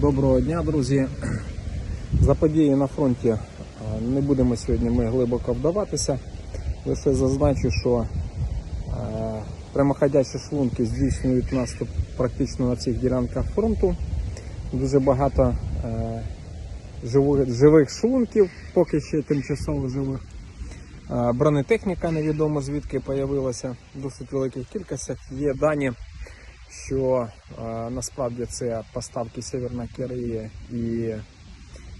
Доброго дня, друзі. За події на фронті не будемо сьогодні ми глибоко вдаватися. Лише зазначу, що прямоходячі шлунки здійснюють наступ практично на всіх ділянках фронту. Дуже багато е, живих, шлунків, поки ще тимчасово живих. Бронетехніка невідомо звідки з'явилася в досить великих кількостях. Є дані, що е, насправді це поставки Северна Корея і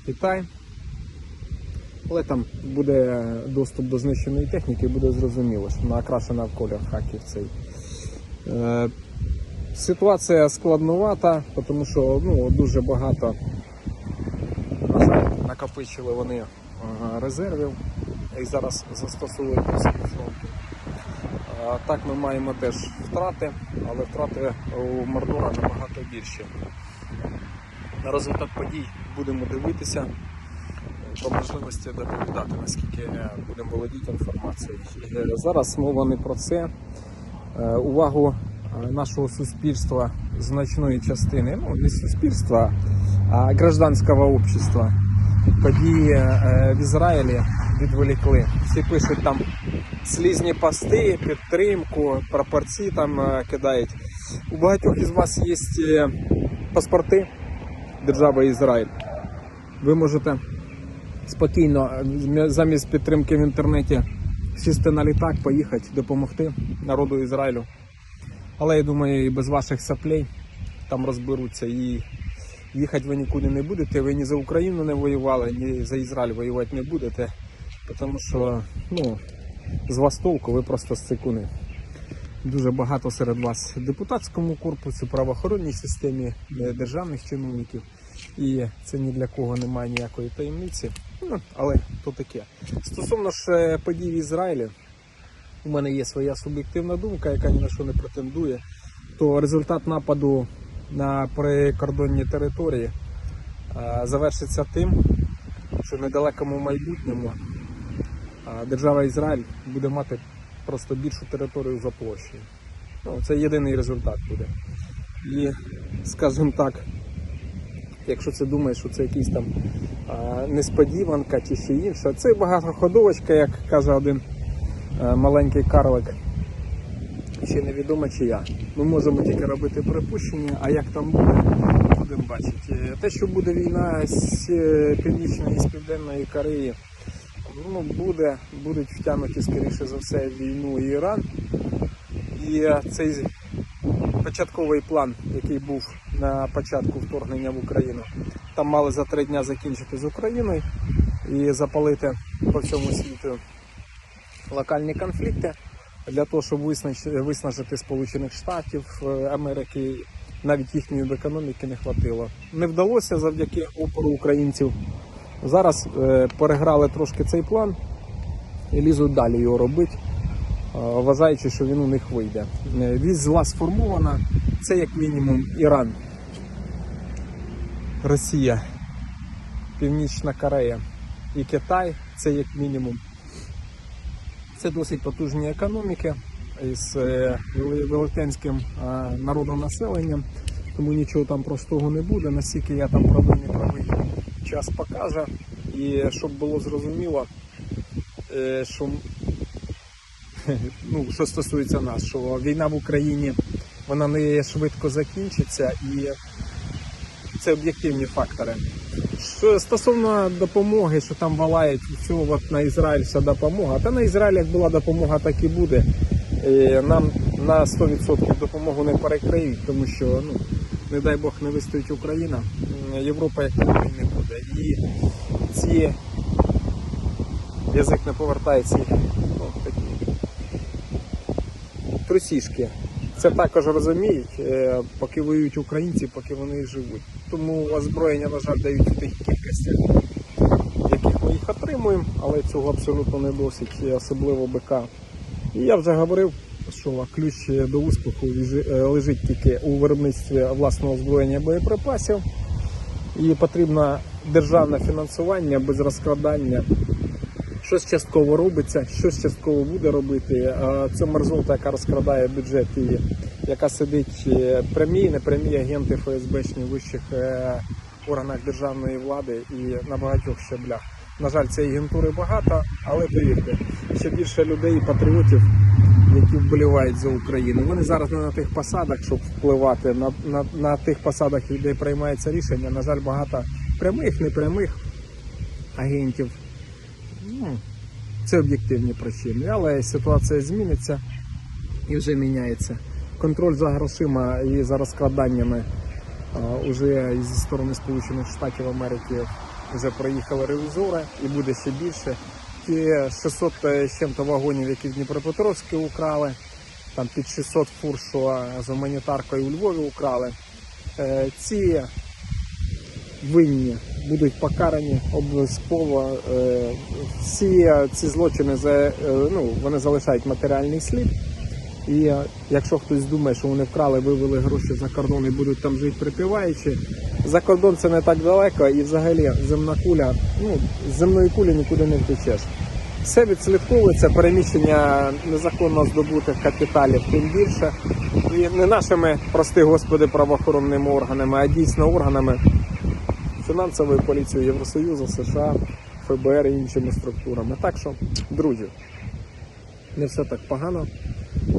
Китай. Але там буде доступ до знищеної техніки, буде зрозуміло, що вона окрашена в колір хаків цей. Е, ситуація складнувата, тому що ну, дуже багато накопичили вони е, резервів і зараз застосовують всьому фронту. Так ми маємо теж втрати, але втрати у Мордора набагато більші. На результат подій будемо дивитися, по можливості доповідати, наскільки будемо володіти інформацією. Зараз мова не про це. Е, Увагу е, нашого суспільства, значної частини, ну не суспільства, а гражданського общества. Події е, в Ізраїлі відволікли. Всі пишуть там слізні пости, підтримку, прапорці там е, кидають. У багатьох із вас є е, паспорти держави Ізраїль. Ви можете спокійно е, замість підтримки в інтернеті сісти на літак, поїхати, допомогти народу Ізраїлю. Але я думаю, і без ваших саплей там розберуться і їхати ви нікуди не будете. Ви ні за Україну не воювали, ні за Ізраїль воювати не будете. Тому що ну, з вас толку ви просто стикуни. Дуже багато серед вас депутатському корпусі, правоохоронній системі, е, державних чиновників. І це ні для кого немає ніякої таємниці. Ну, але то таке. Стосовно ж е, подій в Ізраїлі, у мене є своя суб'єктивна думка, яка ні на що не претендує. То результат нападу на прикордонні території е, завершиться тим, що в недалекому майбутньому держава Ізраїль буде мати просто більшу територію за площею. Ну, це єдиний результат буде. І, скажімо так, якщо це думаєш, що це якийсь там а, несподіванка чи ще інше, це багатоходовочка, як каже один а, маленький карлик. Ще невідомо чи я. Ми можемо тільки робити припущення, а як там буде, будемо бачити. Е, Те, що буде війна з е, Північної і з Південної Кореї, ну, буде, будуть втягнуті, скоріше за все, війну і Іран. І е, цей початковий план, який був на початку вторгнення в Україну, там мали за три дня закінчити з Україною і запалити по всьому світу локальні конфлікти для того, щоб виснаж- виснажити Сполучених Штатів е, Америки. Навіть їхньої економіки не хватило. Не вдалося завдяки опору українців. Зараз е, переграли трошки цей план і лізуть далі його робити, е, вважаючи, що він у них вийде. Е, Вісь зла сформована, це як мінімум Іран, Росія, Північна Корея і Китай це як мінімум. Це досить потужні економіки вели- велетенським народонаселенням, тому нічого там простого не буде. Наскільки я там правий, не правий, час покаже. І щоб було зрозуміло, е, що, ну, що стосується нас, що війна в Україні вона не швидко закінчиться і це об'єктивні фактори. Що стосовно допомоги, що там валають все от на Ізраїль вся допомога, та на Ізраїль як була допомога, так і буде. І нам на 100% допомогу не перекриють, тому що ну, не дай Бог не вистоїть Україна, Європа як не буде. І ці язик не повертається. Ну, такі трусішки. Це також розуміють, е, поки воюють українці, поки вони живуть. Тому озброєння, на жаль, дають в тих кількостях, яких ми їх отримуємо, але цього абсолютно не досить, особливо БК. І я вже говорив, що ключ до успіху е, лежить тільки у виробництві власного озброєння боєприпасів. І потрібно державне фінансування без розкрадання. Щось частково робиться, щось частково буде робити. Це мерзота, яка розкрадає бюджет і яка сидить е, прямі непрямі агенти ФСБшні вищих е, органах державної влади і на багатьох щаблях. На жаль, цієї агентури багато, але повірте, ще більше людей і патріотів, які вболівають за Україну. Вони зараз не на тих посадах, щоб впливати, на, на, на тих посадах, де приймається рішення. На жаль, багато прямих, непрямих агентів. Ну, це об'єктивні причини, але ситуація зміниться і вже міняється. Контроль за грошима і за розкраданнями а, уже зі сторони Сполучених Штатів Америки вже проїхали ревізори і буде ще більше. Ті 600 з чим-то вагонів, які в Дніпропетровську украли, там під 600 фур, що з гуманітаркою у Львові украли. Е, Ці винні будуть покарані обов'язково. Е, Всі ці злочини е, ну, вони залишають матеріальний слід. І е, якщо хтось думає, що вони вкрали, вивели гроші за кордон і будуть там жити припіваючи, за кордон це не так далеко, і взагалі земна куля, ну з земної кулі нікуди не втечеш. Все відслідковується, переміщення незаконно здобутих капіталів тим більше. І не нашими, прости господи, правоохоронними органами, а дійсно органами фінансової поліції Євросоюзу, США, ФБР і іншими структурами. Так що, друзі, не все так погано,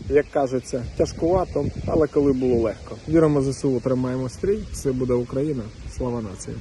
як кажеться, тяжкувато, але коли було легко. Віримо ЗСУ, тримаємо стрій, все буде Україна, слава нації.